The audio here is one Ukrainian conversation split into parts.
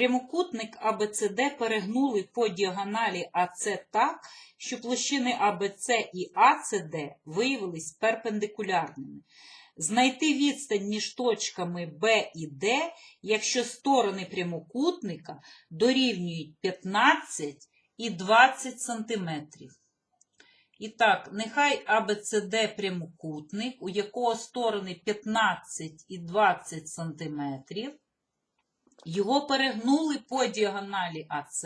Прямокутник АБЦД перегнули по діагоналі АЦ так, що площини АБЦ і АЦД виявились перпендикулярними. Знайти відстань між точками Б і Д, якщо сторони прямокутника дорівнюють 15 і 20 сантиметрів. І так, нехай АБЦД прямокутник, у якого сторони 15 і 20 сантиметрів. Його перегнули по діагоналі АС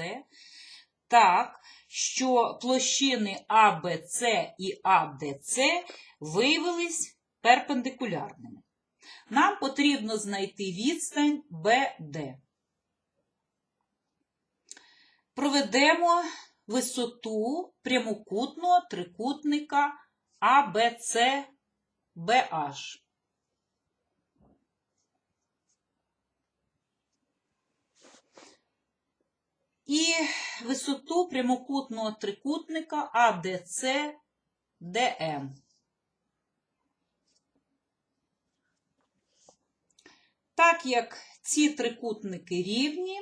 так, що площини АБЦ і АДЦ виявились перпендикулярними. Нам потрібно знайти відстань БД. Проведемо висоту прямокутного трикутника АБЦ І висоту прямокутного трикутника АДЦ ДМ. Так як ці трикутники рівні,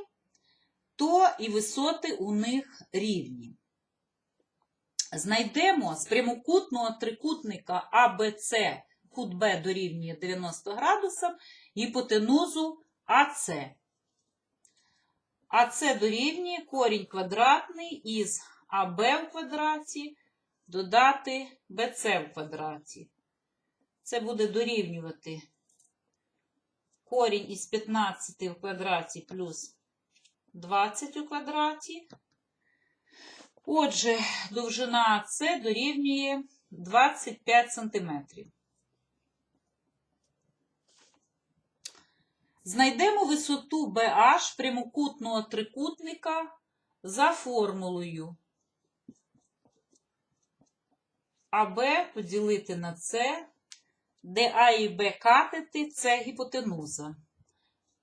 то і висоти у них рівні. Знайдемо з прямокутного трикутника АБЦ кут Б дорівнює 90 градусів гіпотенузу АЦ. АЦ дорівнює корінь квадратний із АБ в квадраті додати БЦ в квадраті. Це буде дорівнювати корінь із 15 в квадраті плюс 20 у квадраті. Отже, довжина АЦ дорівнює 25 см. Знайдемо висоту BH прямокутного трикутника за формулою АБ поділити на С, де А і Б катети це гіпотенуза.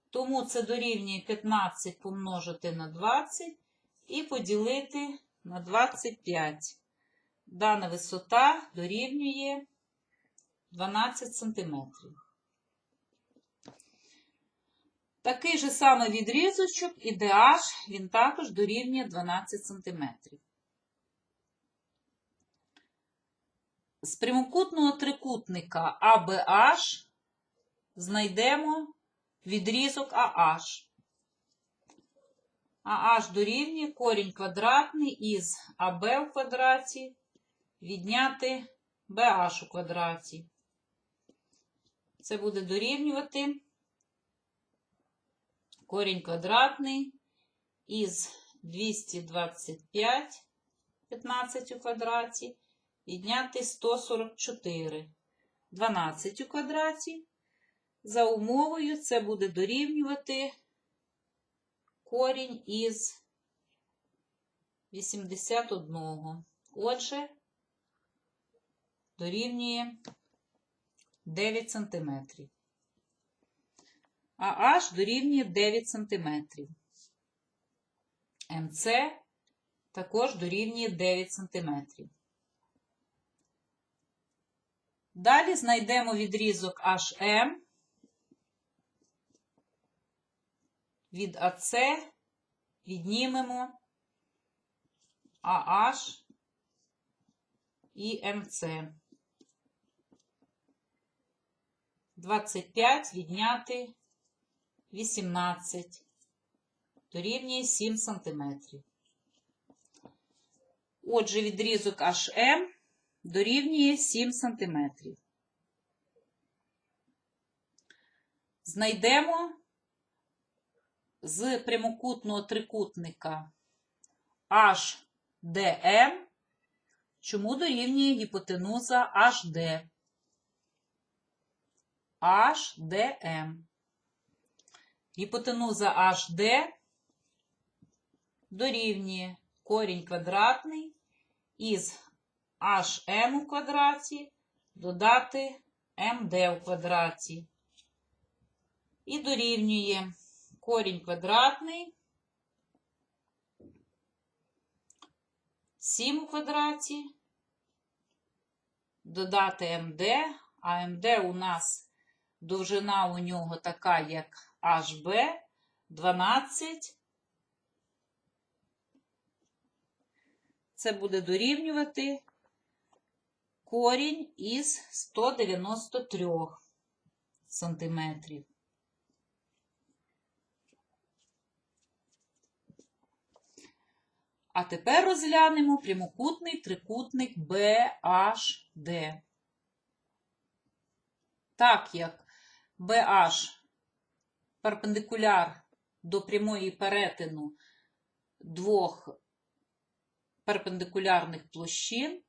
Тому це дорівнює 15 помножити на 20 і поділити на 25. Дана висота дорівнює 12 см. Такий же самий відрізочок і DH, він також дорівнює 12 см. З прямокутного трикутника ABH знайдемо відрізок AH. AH дорівнює корінь квадратний із АБ в квадраті відняти BH у квадраті. Це буде дорівнювати корінь квадратний із 225 15 у квадраті відняти 144 12 у квадраті. За умовою це буде дорівнювати корінь із 81. Отже, дорівнює 9 см. А H дорівнює 9 см. МЦ також дорівнює 9 см. Далі знайдемо відрізок HM від АЦ віднімемо AH і МЦ. 25 відняти 18 дорівнює 7 см. Отже, відрізок HM дорівнює 7 см. Знайдемо з прямокутного трикутника HDM, чому дорівнює гіпотенуза HD. HDM. Гіпотенуза HD дорівнює корінь квадратний із HM у квадраті додати MD у квадраті. І дорівнює корінь квадратний 7 у квадраті, додати МД, а МД у нас довжина у нього така, як HB 12. Це буде дорівнювати корінь із 193 сантиметрів. А тепер розглянемо прямокутний трикутник BHD. Так як BH перпендикуляр до прямої перетину двох перпендикулярних площин,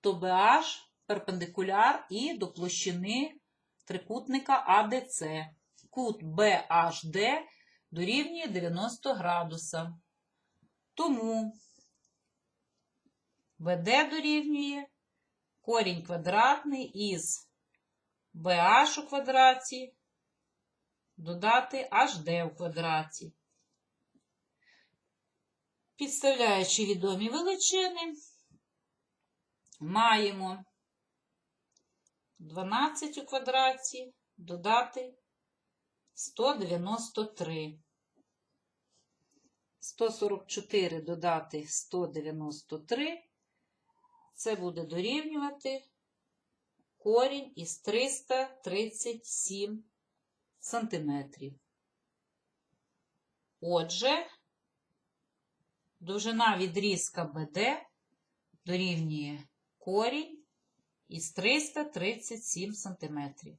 то BH перпендикуляр і до площини трикутника ADC. Кут BHD дорівнює 90 градуса. Тому BD дорівнює корінь квадратний із BH у квадраті додати HD у квадраті. Підставляючи відомі величини, маємо 12 у квадраті додати 193. 144 додати 193. Це буде дорівнювати корінь із 337 сантиметрів. Отже, довжина відрізка БД дорівнює корінь із 337 сантиметрів.